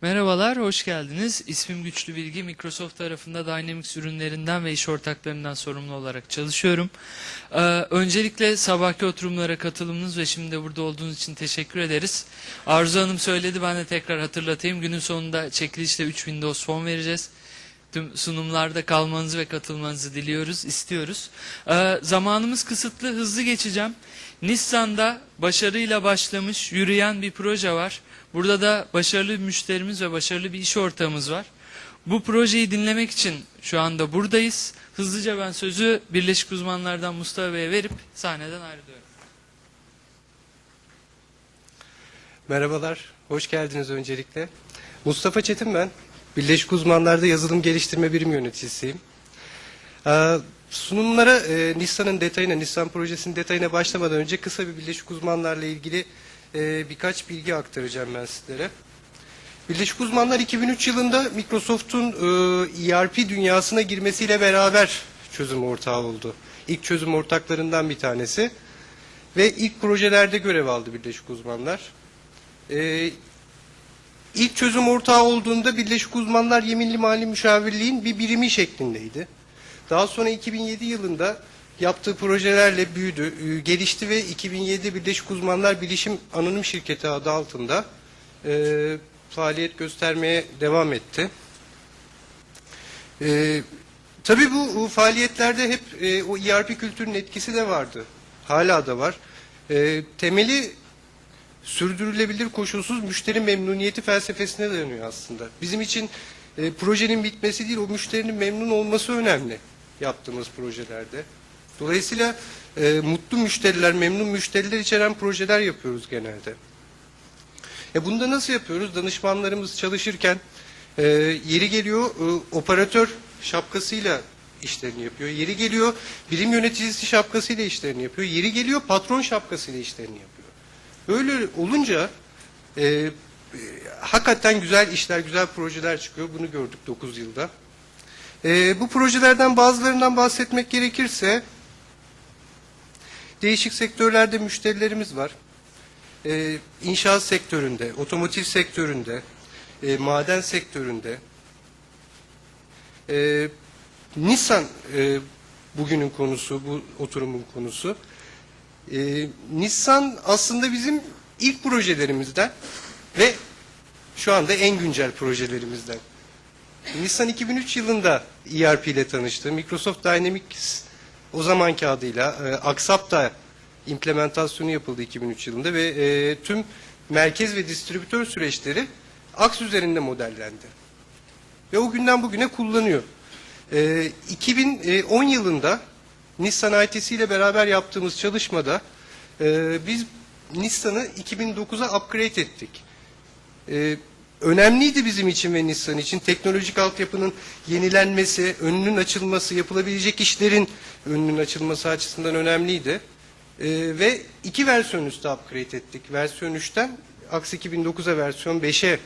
Merhabalar, hoş geldiniz. İsmim Güçlü Bilgi. Microsoft tarafında Dynamics ürünlerinden ve iş ortaklarından sorumlu olarak çalışıyorum. Ee, öncelikle sabahki oturumlara katılımınız ve şimdi de burada olduğunuz için teşekkür ederiz. Arzu Hanım söyledi, ben de tekrar hatırlatayım. Günün sonunda çekilişle 3 Windows Phone vereceğiz. Tüm sunumlarda kalmanızı ve katılmanızı diliyoruz, istiyoruz. Ee, zamanımız kısıtlı, hızlı geçeceğim. Nissan'da başarıyla başlamış, yürüyen bir proje var. Burada da başarılı bir müşterimiz ve başarılı bir iş ortağımız var. Bu projeyi dinlemek için şu anda buradayız. Hızlıca ben sözü Birleşik Uzmanlardan Mustafa Bey'e verip sahneden ayrılıyorum. Merhabalar, hoş geldiniz öncelikle. Mustafa Çetin ben. Birleşik Uzmanlar'da yazılım geliştirme birim yöneticisiyim. Ee, sunumlara e, Nissan'ın detayına, Nissan projesinin detayına başlamadan önce kısa bir Birleşik Uzmanlar'la ilgili e, birkaç bilgi aktaracağım ben sizlere. Birleşik Uzmanlar 2003 yılında Microsoft'un e, ERP dünyasına girmesiyle beraber çözüm ortağı oldu. İlk çözüm ortaklarından bir tanesi. Ve ilk projelerde görev aldı Birleşik Uzmanlar. Ee, ilk çözüm ortağı olduğunda Birleşik Uzmanlar Yeminli Mali Müşavirliğin bir birimi şeklindeydi. Daha sonra 2007 yılında yaptığı projelerle büyüdü, e, gelişti ve 2007 Birleşik Uzmanlar Bilişim Anonim Şirketi adı altında e, faaliyet göstermeye devam etti. E, tabii bu e, faaliyetlerde hep e, o ERP kültürünün etkisi de vardı. Hala da var. E, temeli sürdürülebilir koşulsuz müşteri memnuniyeti felsefesine dayanıyor aslında. Bizim için e, projenin bitmesi değil, o müşterinin memnun olması önemli yaptığımız projelerde. Dolayısıyla e, mutlu müşteriler, memnun müşteriler içeren projeler yapıyoruz genelde. E, bunu da nasıl yapıyoruz? Danışmanlarımız çalışırken e, yeri geliyor e, operatör şapkasıyla işlerini yapıyor. Yeri geliyor birim yöneticisi şapkasıyla işlerini yapıyor. Yeri geliyor patron şapkasıyla işlerini yapıyor. Öyle olunca e, e, hakikaten güzel işler, güzel projeler çıkıyor. Bunu gördük 9 yılda. E, bu projelerden bazılarından bahsetmek gerekirse değişik sektörlerde müşterilerimiz var. E, inşaat sektöründe, otomotiv sektöründe, e, maden sektöründe. E, Nissan e, bugünün konusu, bu oturumun konusu. Ee, Nissan aslında bizim ilk projelerimizden ve şu anda en güncel projelerimizden. Nissan 2003 yılında ERP ile tanıştı. Microsoft Dynamics o zamanki adıyla e, Aksap'ta implementasyonu yapıldı 2003 yılında ve e, tüm merkez ve distribütör süreçleri Aks üzerinde modellendi. Ve o günden bugüne kullanıyor. E, 2010 yılında Nissan ITC ile beraber yaptığımız çalışmada e, biz Nissan'ı 2009'a upgrade ettik. E, önemliydi bizim için ve Nissan için teknolojik altyapının yenilenmesi, önünün açılması, yapılabilecek işlerin önünün açılması açısından önemliydi. E, ve iki versiyon üstü upgrade ettik. Versiyon 3'ten Aks 2009'a versiyon 5'e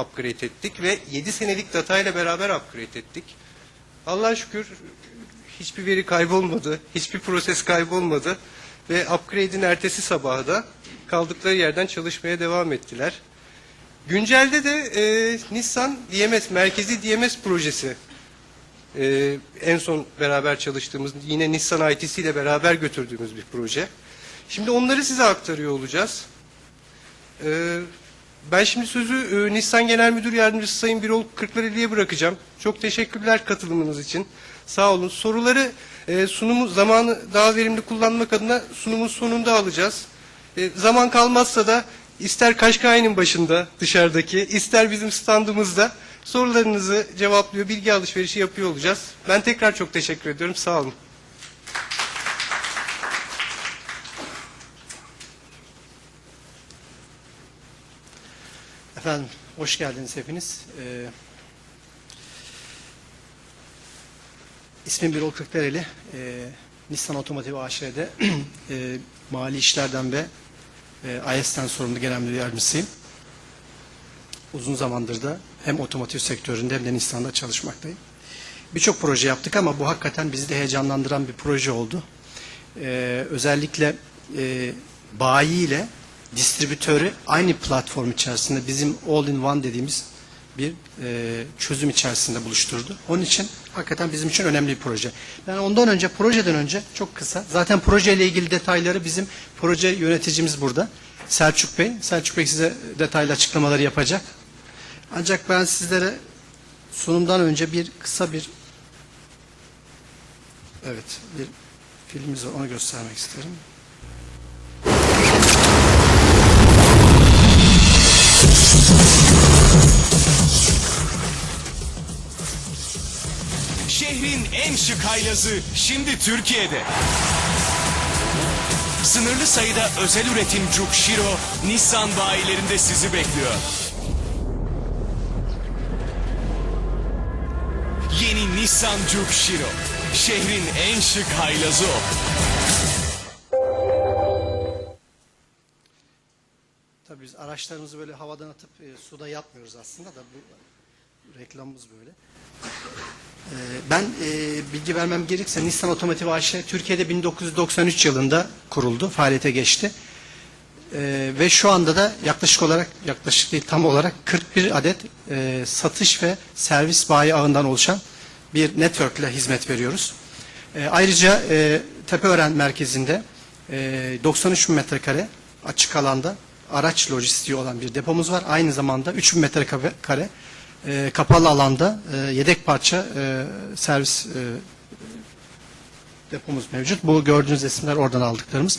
upgrade ettik ve 7 senelik datayla beraber upgrade ettik. Allah'a şükür hiçbir veri kaybolmadı, hiçbir proses kaybolmadı ve upgrade'in ertesi sabahı da kaldıkları yerden çalışmaya devam ettiler. Güncelde de e, Nissan DMS, merkezi DMS projesi e, en son beraber çalıştığımız yine Nissan ITC ile beraber götürdüğümüz bir proje. Şimdi onları size aktarıyor olacağız. E, ben şimdi sözü e, Nissan Genel Müdür Yardımcısı Sayın Birol Kırklareli'ye bırakacağım. Çok teşekkürler katılımınız için. Sağ olun. Soruları e, sunumu zamanı daha verimli kullanmak adına sunumun sonunda alacağız. E, zaman kalmazsa da ister Kaşkay'ın başında dışarıdaki, ister bizim standımızda sorularınızı cevaplıyor, bilgi alışverişi yapıyor olacağız. Ben tekrar çok teşekkür ediyorum. Sağ olun. Efendim, hoş geldiniz hepiniz. Ee, ismim Birol Kırklareli. Ee, Nissan Otomotiv AŞ'de e, mali işlerden ve e, IS'ten sorumlu genel müdür yardımcısıyım. Uzun zamandır da hem otomotiv sektöründe hem de Nissan'da çalışmaktayım. Birçok proje yaptık ama bu hakikaten bizi de heyecanlandıran bir proje oldu. Ee, özellikle e, bayi ile distribütörü aynı platform içerisinde bizim all in one dediğimiz bir e, çözüm içerisinde buluşturdu. Onun için hakikaten bizim için önemli bir proje. Ben ondan önce, projeden önce çok kısa, zaten projeyle ilgili detayları bizim proje yöneticimiz burada. Selçuk Bey. Selçuk Bey size detaylı açıklamaları yapacak. Ancak ben sizlere sunumdan önce bir kısa bir evet bir filmimiz var onu göstermek isterim. Şehrin en şık haylazı şimdi Türkiye'de. Sınırlı sayıda özel üretim Cuk Shiro Nissan bayilerinde sizi bekliyor. Yeni Nissan Cuk Shiro. Şehrin en şık haylazı o. Tabii biz araçlarımızı böyle havadan atıp e, suda yapmıyoruz aslında da bu reklamımız böyle. E, ben e, bilgi vermem gerekirse Nissan Otomotiv AŞ Türkiye'de 1993 yılında kuruldu, faaliyete geçti. E, ve şu anda da yaklaşık olarak, yaklaşık değil tam olarak 41 adet e, satış ve servis bayi ağından oluşan bir network ile hizmet veriyoruz. E, ayrıca e, Tepeören merkezinde e, 93 bin metrekare açık alanda araç lojistiği olan bir depomuz var. Aynı zamanda 3000 metrekare e, kapalı alanda e, yedek parça e, servis e, depomuz mevcut. Bu gördüğünüz resimler oradan aldıklarımız.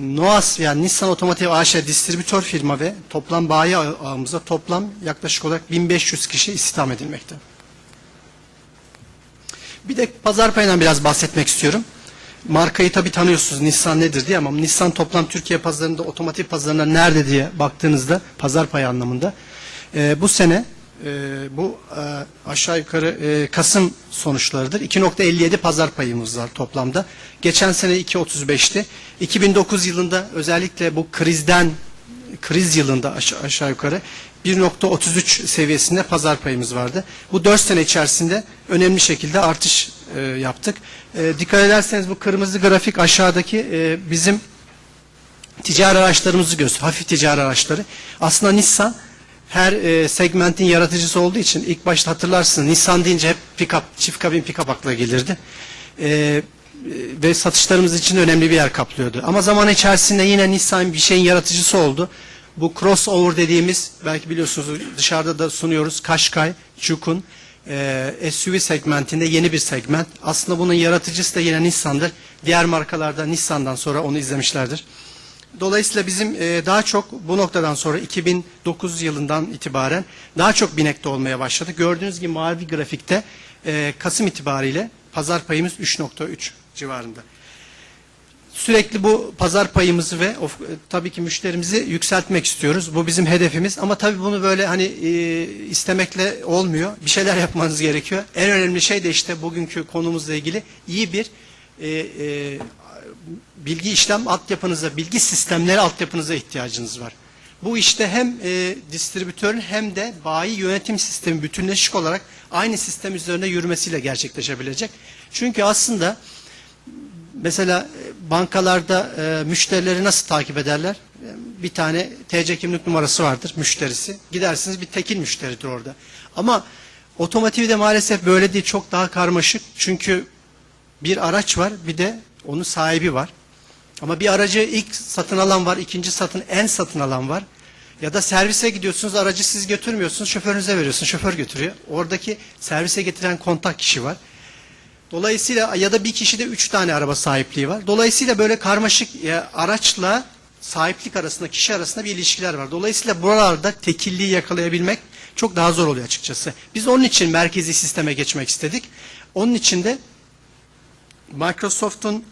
Noas yani Nissan Otomotiv AŞ distribütör firma ve toplam bayi ağ- ağımızda toplam yaklaşık olarak 1500 kişi istihdam edilmekte. Bir de pazar payından biraz bahsetmek istiyorum. Markayı tabii tanıyorsunuz Nissan nedir diye ama Nissan toplam Türkiye pazarında otomotiv pazarına nerede diye baktığınızda pazar payı anlamında e, bu sene e, bu e, aşağı yukarı e, Kasım sonuçlarıdır. 2.57 pazar payımız var toplamda. Geçen sene 2.35'ti. 2009 yılında özellikle bu krizden kriz yılında aşağı, aşağı yukarı 1.33 seviyesinde pazar payımız vardı. Bu 4 sene içerisinde önemli şekilde artış e, yaptık. E, dikkat ederseniz bu kırmızı grafik aşağıdaki e, bizim ticari araçlarımızı gösteriyor. Hafif ticari araçları. Aslında Nissan her e, segmentin yaratıcısı olduğu için ilk başta hatırlarsınız Nissan deyince hep pick-up, çift kabin pick-up akla gelirdi. E, e, ve satışlarımız için önemli bir yer kaplıyordu. Ama zaman içerisinde yine Nissan bir şeyin yaratıcısı oldu. Bu crossover dediğimiz belki biliyorsunuz dışarıda da sunuyoruz. Qashqai, Juke'un e, SUV segmentinde yeni bir segment. Aslında bunun yaratıcısı da yine Nissan'dır. Diğer markalarda Nissan'dan sonra onu izlemişlerdir. Dolayısıyla bizim e, daha çok bu noktadan sonra 2009 yılından itibaren daha çok binekte olmaya başladı. Gördüğünüz gibi mavi grafikte e, Kasım itibariyle pazar payımız 3.3 civarında. Sürekli bu pazar payımızı ve of, e, tabii ki müşterimizi yükseltmek istiyoruz. Bu bizim hedefimiz ama tabii bunu böyle hani istemekle olmuyor. Bir şeyler yapmanız gerekiyor. En önemli şey de işte bugünkü konumuzla ilgili iyi bir e, e, bilgi işlem altyapınıza, bilgi sistemleri altyapınıza ihtiyacınız var. Bu işte hem e, distribütörün hem de bayi yönetim sistemi bütünleşik olarak aynı sistem üzerinde yürümesiyle gerçekleşebilecek. Çünkü aslında mesela e, bankalarda e, müşterileri nasıl takip ederler? E, Bir tane TC kimlik numarası vardır müşterisi. Gidersiniz bir tekil müşteridir orada. Ama otomotivde maalesef böyle değil çok daha karmaşık. Çünkü bir araç var bir de onun sahibi var. Ama bir aracı ilk satın alan var, ikinci satın en satın alan var. Ya da servise gidiyorsunuz, aracı siz götürmüyorsunuz, şoförünüze veriyorsunuz, şoför götürüyor. Oradaki servise getiren kontak kişi var. Dolayısıyla ya da bir kişide üç tane araba sahipliği var. Dolayısıyla böyle karmaşık ya, araçla sahiplik arasında, kişi arasında bir ilişkiler var. Dolayısıyla buralarda tekilliği yakalayabilmek çok daha zor oluyor açıkçası. Biz onun için merkezi sisteme geçmek istedik. Onun için de Microsoft'un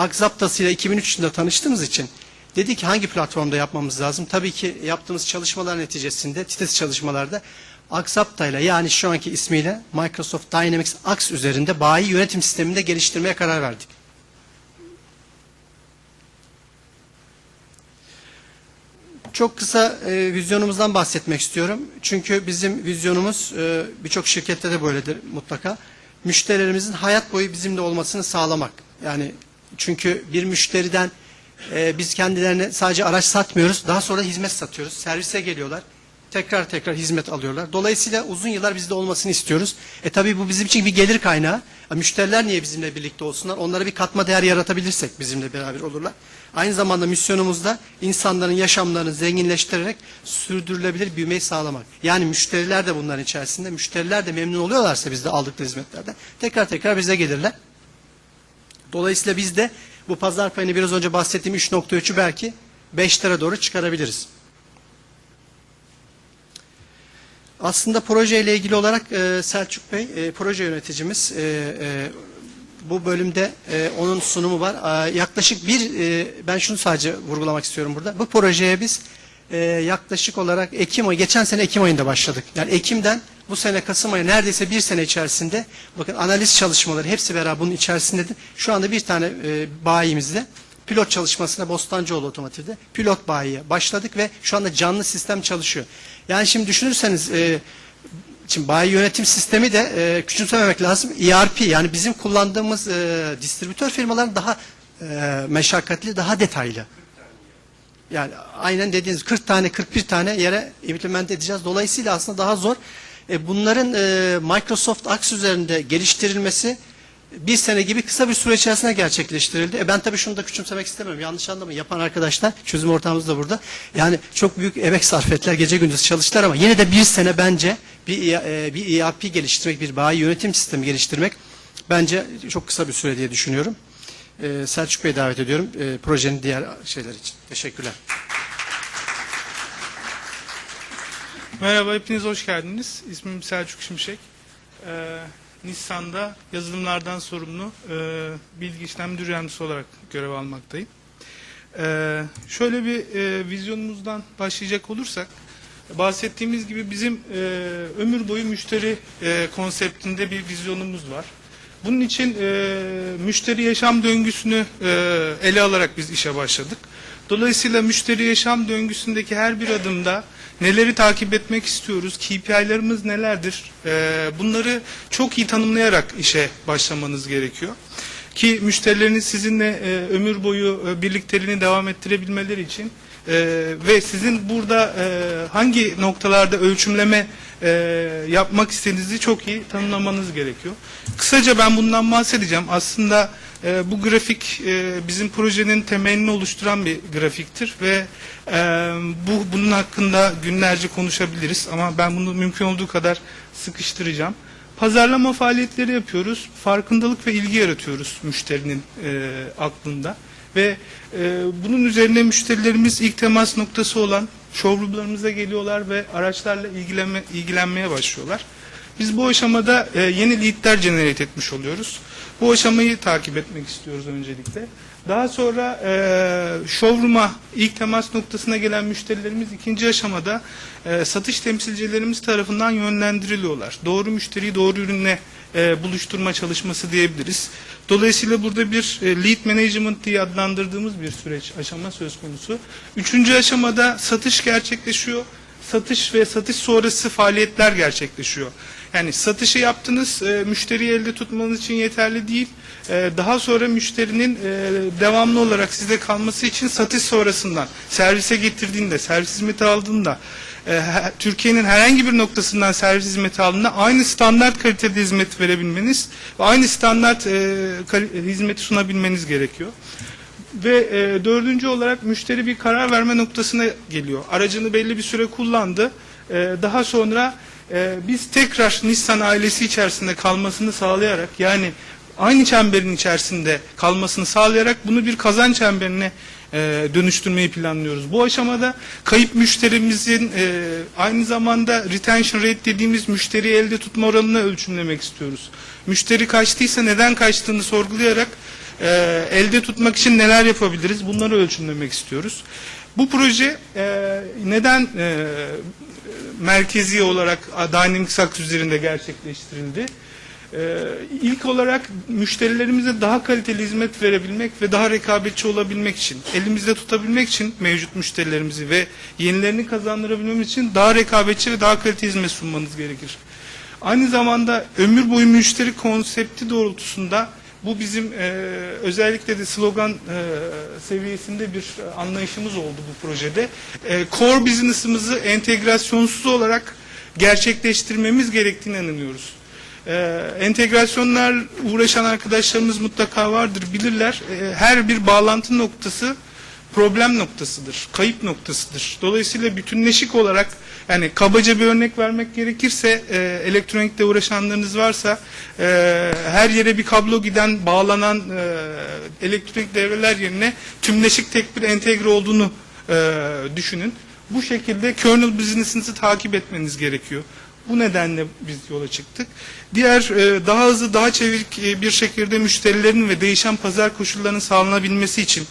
Axaptas'ıyla 2003 yılında tanıştığımız için dedik ki hangi platformda yapmamız lazım? Tabii ki yaptığımız çalışmalar neticesinde, titiz çalışmalarda Axapta'yla yani şu anki ismiyle Microsoft Dynamics Ax üzerinde bayi yönetim sisteminde geliştirmeye karar verdik. Çok kısa e, vizyonumuzdan bahsetmek istiyorum. Çünkü bizim vizyonumuz e, birçok şirkette de böyledir mutlaka. Müşterilerimizin hayat boyu bizimle olmasını sağlamak. Yani çünkü bir müşteriden e, biz kendilerine sadece araç satmıyoruz. Daha sonra hizmet satıyoruz. Servise geliyorlar. tekrar tekrar hizmet alıyorlar. Dolayısıyla uzun yıllar bizde olmasını istiyoruz. E tabii bu bizim için bir gelir kaynağı. E, müşteriler niye bizimle birlikte olsunlar? Onlara bir katma değer yaratabilirsek bizimle beraber olurlar. Aynı zamanda misyonumuzda insanların yaşamlarını zenginleştirerek sürdürülebilir büyümeyi sağlamak. Yani müşteriler de bunların içerisinde. Müşteriler de memnun oluyorlarsa bizde aldıkları hizmetlerden tekrar tekrar bize gelirler. Dolayısıyla biz de bu pazar payını biraz önce bahsettiğim 3.3'ü belki 5 lira doğru çıkarabiliriz. Aslında projeyle ilgili olarak e, Selçuk Bey, e, proje yöneticimiz, e, e, bu bölümde e, onun sunumu var. E, yaklaşık bir, e, ben şunu sadece vurgulamak istiyorum burada. Bu projeye biz e, yaklaşık olarak Ekim ayı, geçen sene Ekim ayında başladık. Yani Ekim'den bu sene Kasım ayı neredeyse bir sene içerisinde, bakın analiz çalışmaları hepsi beraber bunun içerisindedir. Şu anda bir tane e, bayimizde pilot çalışmasına Bostancıoğlu Otomotiv'de pilot bayiye başladık ve şu anda canlı sistem çalışıyor. Yani şimdi düşünürseniz e, şimdi bayi yönetim sistemi de e, küçümsememek lazım. ERP yani bizim kullandığımız e, distribütör firmaların daha e, meşakkatli, daha detaylı. Yani aynen dediğiniz 40 tane 41 tane yere implement edeceğiz. Dolayısıyla aslında daha zor. E, bunların e, Microsoft Access üzerinde geliştirilmesi bir sene gibi kısa bir süre içerisinde gerçekleştirildi. E ben tabii şunu da küçümsemek istemiyorum. Yanlış anlamayın. Yapan arkadaşlar, çözüm ortağımız da burada. Yani çok büyük emek sarf ettiler, gece gündüz çalıştılar ama yine de bir sene bence bir, e, bir ERP geliştirmek, bir bayi yönetim sistemi geliştirmek bence çok kısa bir süre diye düşünüyorum. Selçuk Bey'i davet ediyorum projenin diğer şeyler için. Teşekkürler. Merhaba, hepiniz hoş geldiniz. İsmim Selçuk Şimşek. Ee, Nissan'da yazılımlardan sorumlu e, bilgi işlem müdür olarak görev almaktayım. Ee, şöyle bir e, vizyonumuzdan başlayacak olursak, bahsettiğimiz gibi bizim e, ömür boyu müşteri e, konseptinde bir vizyonumuz var. Bunun için e, müşteri yaşam döngüsünü e, ele alarak biz işe başladık. Dolayısıyla müşteri yaşam döngüsündeki her bir adımda neleri takip etmek istiyoruz, KPI'larımız nelerdir, e, bunları çok iyi tanımlayarak işe başlamanız gerekiyor. Ki müşterileriniz sizinle e, ömür boyu e, birlikteliğini devam ettirebilmeleri için e, ve sizin burada e, hangi noktalarda ölçümleme yapmak istediğinizi çok iyi tanımlamanız gerekiyor. Kısaca ben bundan bahsedeceğim. Aslında e, bu grafik e, bizim projenin temelini oluşturan bir grafiktir ve e, bu bunun hakkında günlerce konuşabiliriz ama ben bunu mümkün olduğu kadar sıkıştıracağım. Pazarlama faaliyetleri yapıyoruz. Farkındalık ve ilgi yaratıyoruz müşterinin e, aklında. Ve e, bunun üzerine müşterilerimiz ilk temas noktası olan showroomlarımıza geliyorlar ve araçlarla ilgilenme, ilgilenmeye başlıyorlar. Biz bu aşamada e, yeni leadler generate etmiş oluyoruz. Bu aşamayı takip etmek istiyoruz öncelikle. Daha sonra e, showroom'a ilk temas noktasına gelen müşterilerimiz ikinci aşamada e, satış temsilcilerimiz tarafından yönlendiriliyorlar. Doğru müşteriyi doğru ürünle e, buluşturma çalışması diyebiliriz. Dolayısıyla burada bir e, lead management diye adlandırdığımız bir süreç aşama söz konusu. Üçüncü aşamada satış gerçekleşiyor. Satış ve satış sonrası faaliyetler gerçekleşiyor. Yani satışı yaptınız, e, müşteriyi elde tutmanız için yeterli değil. E, daha sonra müşterinin e, devamlı olarak sizde kalması için satış sonrasından, servise getirdiğinde, servis hizmeti aldığında, e, Türkiye'nin herhangi bir noktasından servis hizmeti aldığında aynı standart kalitede hizmet verebilmeniz ve aynı standart e, hizmeti sunabilmeniz gerekiyor. Ve e, dördüncü olarak müşteri bir karar verme noktasına geliyor. Aracını belli bir süre kullandı. E, daha sonra e, biz tekrar Nissan ailesi içerisinde kalmasını sağlayarak yani aynı çemberin içerisinde kalmasını sağlayarak bunu bir kazan çemberine e, dönüştürmeyi planlıyoruz. Bu aşamada kayıp müşterimizin e, aynı zamanda retention rate dediğimiz müşteriyi elde tutma oranını ölçümlemek istiyoruz. Müşteri kaçtıysa neden kaçtığını sorgulayarak e, elde tutmak için neler yapabiliriz bunları ölçümlemek istiyoruz. Bu proje e, neden e, merkezi olarak Dynamics Ax üzerinde gerçekleştirildi? Ee, ilk olarak müşterilerimize daha kaliteli hizmet verebilmek ve daha rekabetçi olabilmek için, elimizde tutabilmek için mevcut müşterilerimizi ve yenilerini kazandırabilmemiz için daha rekabetçi ve daha kaliteli hizmet sunmanız gerekir. Aynı zamanda ömür boyu müşteri konsepti doğrultusunda Bu bizim e, özellikle de slogan e, seviyesinde bir anlayışımız oldu bu projede. E, core business'ımızı entegrasyonsuz olarak gerçekleştirmemiz gerektiğine inanıyoruz. Ee, entegrasyonlar uğraşan arkadaşlarımız mutlaka vardır, bilirler. Ee, her bir bağlantı noktası problem noktasıdır, kayıp noktasıdır. Dolayısıyla bütünleşik olarak yani kabaca bir örnek vermek gerekirse e, elektronikle uğraşanlarınız varsa e, her yere bir kablo giden bağlanan e, elektronik devreler yerine tümleşik tek bir entegre olduğunu e, düşünün. Bu şekilde kernel business'ınızı takip etmeniz gerekiyor. Bu nedenle biz yola çıktık. Diğer e, daha hızlı, daha çevik e, bir şekilde müşterilerin ve değişen pazar koşullarının sağlanabilmesi için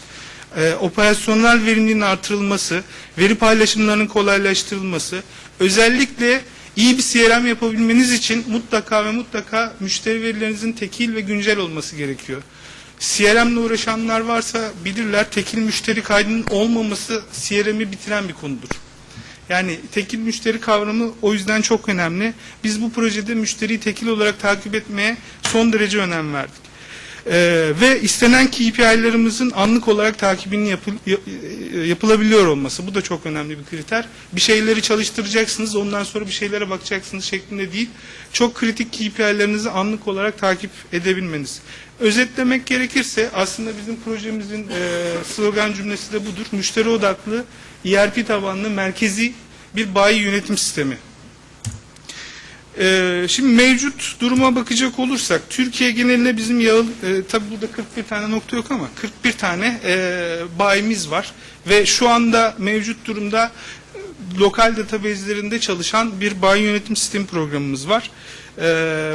e, operasyonel verimliliğin artırılması, veri paylaşımlarının kolaylaştırılması, özellikle iyi bir CRM yapabilmeniz için mutlaka ve mutlaka müşteri verilerinizin tekil ve güncel olması gerekiyor. CRM ile uğraşanlar varsa bilirler tekil müşteri kaydının olmaması CRM'i bitiren bir konudur. Yani tekil müşteri kavramı o yüzden çok önemli. Biz bu projede müşteriyi tekil olarak takip etmeye son derece önem verdik. Ee, ve istenen KPI'lerimizin anlık olarak takibinin yapıl, yap- yapılabiliyor olması. Bu da çok önemli bir kriter. Bir şeyleri çalıştıracaksınız, ondan sonra bir şeylere bakacaksınız şeklinde değil. Çok kritik KPI'lerinizi anlık olarak takip edebilmeniz. Özetlemek gerekirse aslında bizim projemizin e, slogan cümlesi de budur. Müşteri odaklı, ERP tabanlı, merkezi bir bayi yönetim sistemi. Ee, şimdi mevcut duruma bakacak olursak Türkiye genelinde bizim yağıl e, tabi burada 41 tane nokta yok ama 41 tane e, bayimiz var ve şu anda mevcut durumda e, lokal database'lerinde çalışan bir bayi yönetim sistemi programımız var. Ee,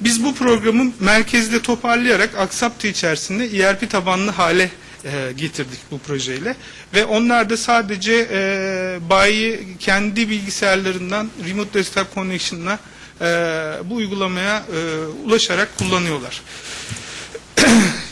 biz bu programı merkezde toparlayarak Aksaptı içerisinde ERP tabanlı hale e, getirdik bu projeyle. Ve onlar da sadece e, bayi kendi bilgisayarlarından Remote Desktop Connection'la e, bu uygulamaya e, ulaşarak kullanıyorlar.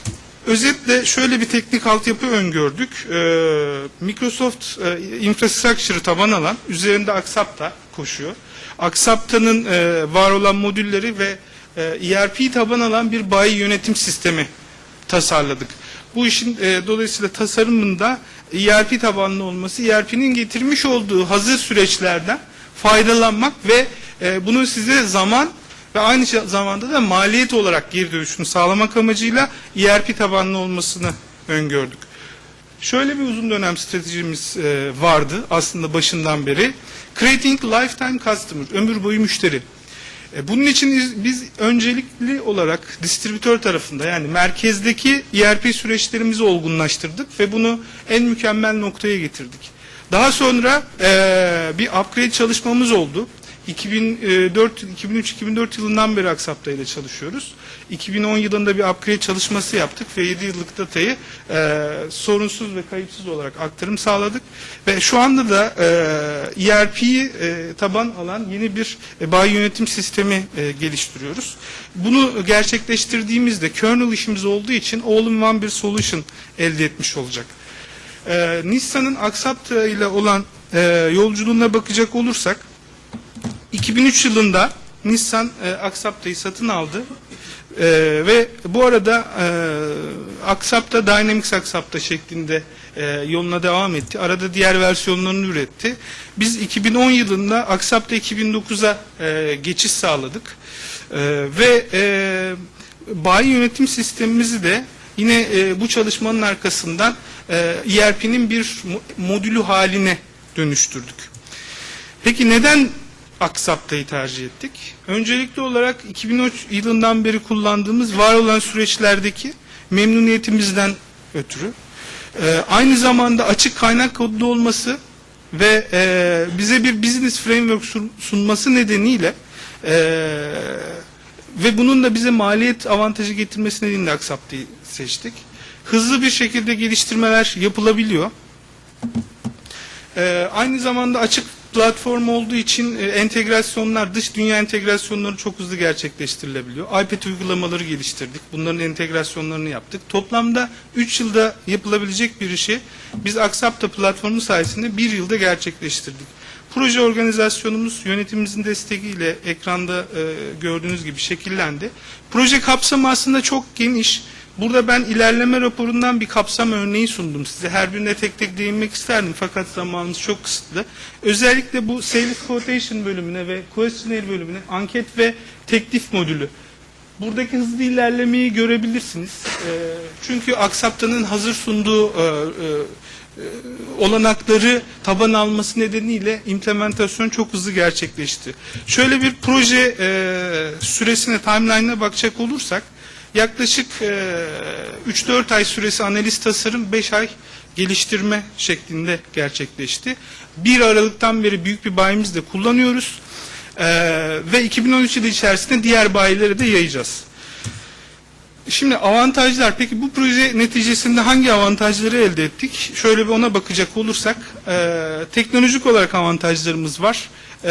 Özetle şöyle bir teknik altyapı öngördük. Ee, Microsoft e, Infrastructure'ı taban alan, üzerinde Aksapta koşuyor. Aksapta'nın e, var olan modülleri ve e, ERP taban alan bir bayi yönetim sistemi tasarladık. Bu işin e, dolayısıyla tasarımında ERP tabanlı olması, ERP'nin getirmiş olduğu hazır süreçlerden faydalanmak ve e, bunun size zaman ve aynı zamanda da maliyet olarak geri dönüşünü sağlamak amacıyla ERP tabanlı olmasını öngördük. Şöyle bir uzun dönem stratejimiz e, vardı aslında başından beri. Creating Lifetime Customer, ömür boyu müşteri. E, Bunun için iz- biz öncelikli olarak distribütör tarafında yani merkezdeki ERP süreçlerimizi olgunlaştırdık ve bunu en mükemmel noktaya getirdik. Daha sonra e, bir upgrade çalışmamız oldu. 2004 2003-2004 yılından beri Aksapta ile çalışıyoruz. 2010 yılında bir upgrade çalışması yaptık ve 7 yıllık datayı e, sorunsuz ve kayıpsız olarak aktarım sağladık. Ve şu anda da e, ERP'yi e, taban alan yeni bir e, bayi yönetim sistemi e, geliştiriyoruz. Bunu gerçekleştirdiğimizde kernel işimiz olduğu için all-in-one bir solution elde etmiş olacak. E, Nissan'ın Aksapta ile olan e, yolculuğuna bakacak olursak 2003 yılında Nissan e, Aksapta'yı satın aldı E, ve bu arada e, Aksapta Dynamics Aksapta şeklinde e, yoluna devam etti. Arada diğer versiyonlarını üretti. Biz 2010 yılında Aksapta 2009'a e, geçiş sağladık E, ve e, bayi yönetim sistemimizi de yine e, bu çalışmanın arkasından e, ERP'nin bir mo- modülü haline dönüştürdük. Peki neden Aksapta'yı tercih ettik? Öncelikli olarak 2003 yılından beri kullandığımız var olan süreçlerdeki memnuniyetimizden ötürü. Ee, aynı zamanda açık kaynak kodlu olması ve e, bize bir business framework sun- sunması nedeniyle e, ve bunun da bize maliyet avantajı getirmesi nedeniyle Aksapta'yı seçtik. Hızlı bir şekilde geliştirmeler yapılabiliyor. Ee, aynı zamanda açık platform olduğu için e, entegrasyonlar, dış dünya entegrasyonları çok hızlı gerçekleştirilebiliyor. iPad uygulamaları geliştirdik. Bunların entegrasyonlarını yaptık. Toplamda 3 yılda yapılabilecek bir işi biz Aksapta platformu sayesinde 1 yılda gerçekleştirdik. Proje organizasyonumuz yönetimimizin desteğiyle ekranda e, gördüğünüz gibi şekillendi. Proje kapsamı aslında çok geniş. Burada ben ilerleme raporundan bir kapsam örneği sundum size. Her birine tek tek değinmek isterdim fakat zamanımız çok kısıtlı. Özellikle bu Sales Quotation bölümüne ve Questionnaire bölümüne anket ve teklif modülü. Buradaki hızlı ilerlemeyi görebilirsiniz. Ee, çünkü Aksapta'nın hazır sunduğu e, e, olanakları taban alması nedeniyle implementasyon çok hızlı gerçekleşti. Şöyle bir proje e, süresine, timeline'ına bakacak olursak yaklaşık e, 3-4 ay süresi analiz tasarım, 5 ay geliştirme şeklinde gerçekleşti. 1 Aralık'tan beri büyük bir bayimiz de kullanıyoruz. E, ve 2013 yılı içerisinde diğer bayilere de yayacağız. Şimdi avantajlar, peki bu proje neticesinde hangi avantajları elde ettik? Şöyle bir ona bakacak olursak, e, teknolojik olarak avantajlarımız var. E,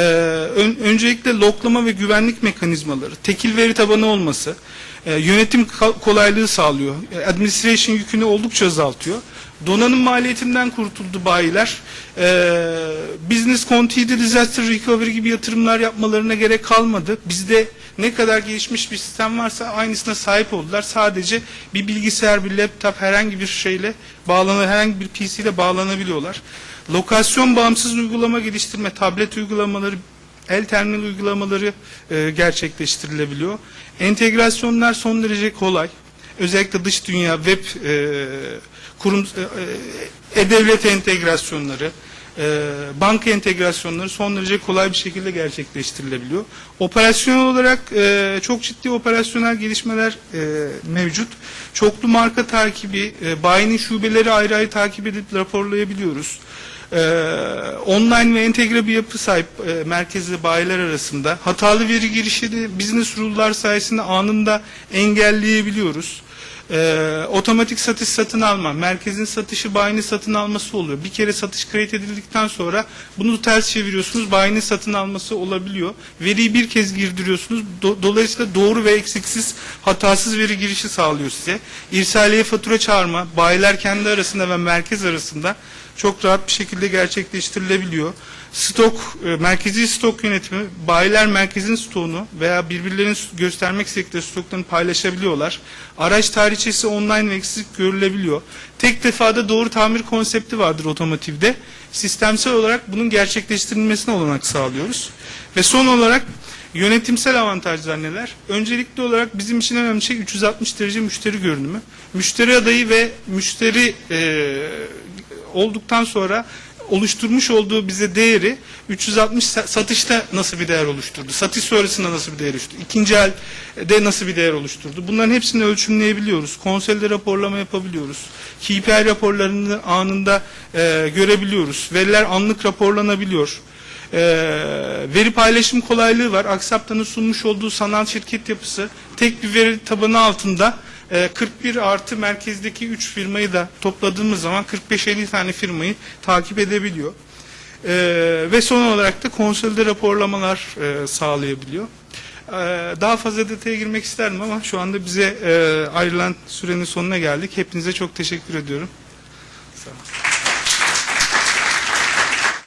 ön- öncelikle loglama ve güvenlik mekanizmaları, tekil veri tabanı olması, e, yönetim kolaylığı sağlıyor. E, administration yükünü oldukça azaltıyor. Donanım maliyetinden kurtuldu bayiler. E, business continuity disaster recovery gibi yatırımlar yapmalarına gerek kalmadı. Bizde ne kadar gelişmiş bir sistem varsa aynısına sahip oldular. Sadece bir bilgisayar, bir laptop herhangi bir şeyle bağlanır, herhangi bir PC ile bağlanabiliyorlar. Lokasyon bağımsız uygulama geliştirme, tablet uygulamaları, el terminal uygulamaları e, gerçekleştirilebiliyor. Entegrasyonlar son derece kolay. Özellikle dış dünya web e, kurum e, e, e-devlet entegrasyonları, e, banka entegrasyonları son derece kolay bir şekilde gerçekleştirilebiliyor. Operasyonel olarak e, çok ciddi operasyonel gelişmeler e, mevcut. Çoklu marka takibi, e, bayinin şubeleri ayrı ayrı takip edip raporlayabiliyoruz. Ee, online ve entegre bir yapı sahip e, merkezli bayiler arasında. Hatalı veri girişleri business rule'lar sayesinde anında engelleyebiliyoruz. Ee, otomatik satış satın alma, merkezin satışı bayinin satın alması oluyor. Bir kere satış kayıt edildikten sonra bunu ters çeviriyorsunuz, bayinin satın alması olabiliyor. Veriyi bir kez girdiriyorsunuz, Do- dolayısıyla doğru ve eksiksiz, hatasız veri girişi sağlıyor size. İrsaliye fatura çağırma, bayiler kendi arasında ve merkez arasında çok rahat bir şekilde gerçekleştirilebiliyor. Stok, e, merkezi stok yönetimi, bayiler merkezin stoğunu veya birbirlerinin göstermek istedikleri stoklarını paylaşabiliyorlar. Araç tarihçesi online ve eksik görülebiliyor. Tek defada doğru tamir konsepti vardır otomotivde. Sistemsel olarak bunun gerçekleştirilmesine olanak sağlıyoruz. Ve son olarak Yönetimsel avantajlar neler? Öncelikli olarak bizim için önemli şey 360 derece müşteri görünümü. Müşteri adayı ve müşteri e, olduktan sonra oluşturmuş olduğu bize değeri 360 sa- satışta nasıl bir değer oluşturdu? Satış sonrasında nasıl bir değer oluşturdu? İkinci elde nasıl bir değer oluşturdu? Bunların hepsini ölçümleyebiliyoruz. Konselde raporlama yapabiliyoruz. KPI raporlarını anında e, görebiliyoruz. Veriler anlık raporlanabiliyor. Ee, veri paylaşım kolaylığı var. Aksapta'nın sunmuş olduğu sanal şirket yapısı tek bir veri tabanı altında e, 41 artı merkezdeki 3 firmayı da topladığımız zaman 45-50 tane firmayı takip edebiliyor. Ee, ve son olarak da konsolide raporlamalar e, sağlayabiliyor. Ee, daha fazla detaya girmek isterdim ama şu anda bize e, ayrılan sürenin sonuna geldik. Hepinize çok teşekkür ediyorum.